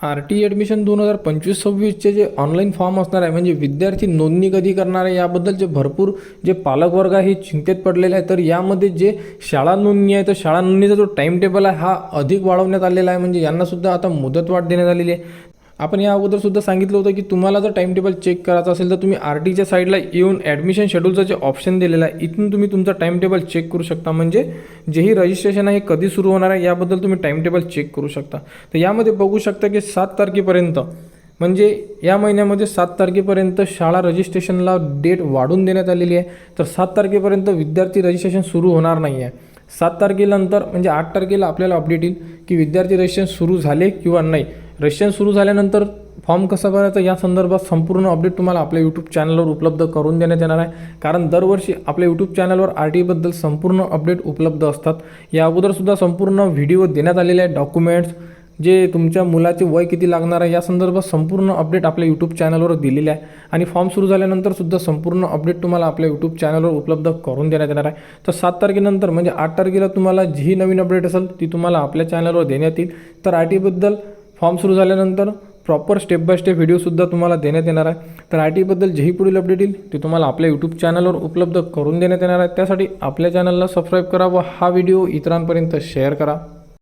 R T admission दोन हजार पंचवीस सव्वीसचे जे ऑनलाईन फॉर्म असणार आहे म्हणजे विद्यार्थी नोंदणी कधी करणार आहे याबद्दल जे भरपूर जे पालकवर्ग आहे हे चिंतेत पडलेले आहे तर यामध्ये जे शाळा नोंदणी आहे तर शाळा नोंदणीचा जो टाईम टेबल आहे हा अधिक वाढवण्यात आलेला आहे. म्हणजे यांनासुद्धा आता मुदतवाढ देण्यात आलेली आहे. आपण या अगोदर सुद्धा सांगितलं होतं की तुम्हाला जर टाईम टेबल चेक करायचं असेल तर तुम्ही आर टीच्या साईडला येऊन ॲडमिशन शेड्यूलचं जे ऑप्शन दिलेलं आहे इथून तुम्ही तुमचं टाईम टेबल चेक करू शकता. म्हणजे जेही रजिस्ट्रेशन आहे कधी सुरू होणार आहे याबद्दल तुम्ही टाईम टेबल चेक करू शकता. तर यामध्ये बघू शकता की सात तारखेपर्यंत म्हणजे या महिन्यामध्ये सात तारखेपर्यंत शाळा रजिस्ट्रेशनला डेट वाढून देण्यात आलेली आहे. तर सात तारखेपर्यंत विद्यार्थी रजिस्ट्रेशन सुरू होणार नाही आहे सात तारखेनंतर म्हणजे आठ तारखेला आपल्याला अपडेट येईल की विद्यार्थी रजिस्ट्रेशन सुरू झाले किंवा नाही. रशियन सुरू झाल्यानंतर फॉर्म कसा भरायचा या संदर्भात संपूर्ण अपडेट तुम्हाला आपल्या यूट्यूब चॅनलवर उपलब्ध करून देण्यात येणार आहे. कारण दरवर्षी आपल्या यूट्यूब चॅनलवर आर टी बद्दल संपूर्ण अपडेट उपलब्ध असतात. या अगोदरसुद्धा संपूर्ण व्हिडिओ देण्यात आलेले आहे डॉक्युमेंट्स जे तुमच्या मुलाचे वय किती लागणार आहे या संदर्भात संपूर्ण अपडेट आपल्या यूट्यूब चॅनलवर दिलेले आहे. आणि फॉर्म सुरू झाल्यानंतर सुद्धा संपूर्ण अपडेट तुम्हाला आपल्या यूट्यूब चॅनलवर उपलब्ध करून देण्यात येणार आहे. तर सात तारखेनंतर म्हणजे आठ तारखेला तुम्हाला जी नवीन अपडेट असेल ती तुम्हाला आपल्या चॅनलवर देण्यात येईल. तर आर टीबद्दल फॉर्म सुरू झाल्यानंतर प्रॉपर स्टेप बाय स्टेप व्हिडिओसुद्धा तुम्हाला देण्यात येणार आहे. तर आय टीबद्दल जेही पुढील अपडेट येईल ते तुम्हाला आपल्या यूट्यूब चॅनलवर उपलब्ध करून देण्यात येणार आहे. त्यासाठी आपल्या चॅनलला सबस्क्राईब करा व हा व्हिडिओ इतरांपर्यंत शेअर करा.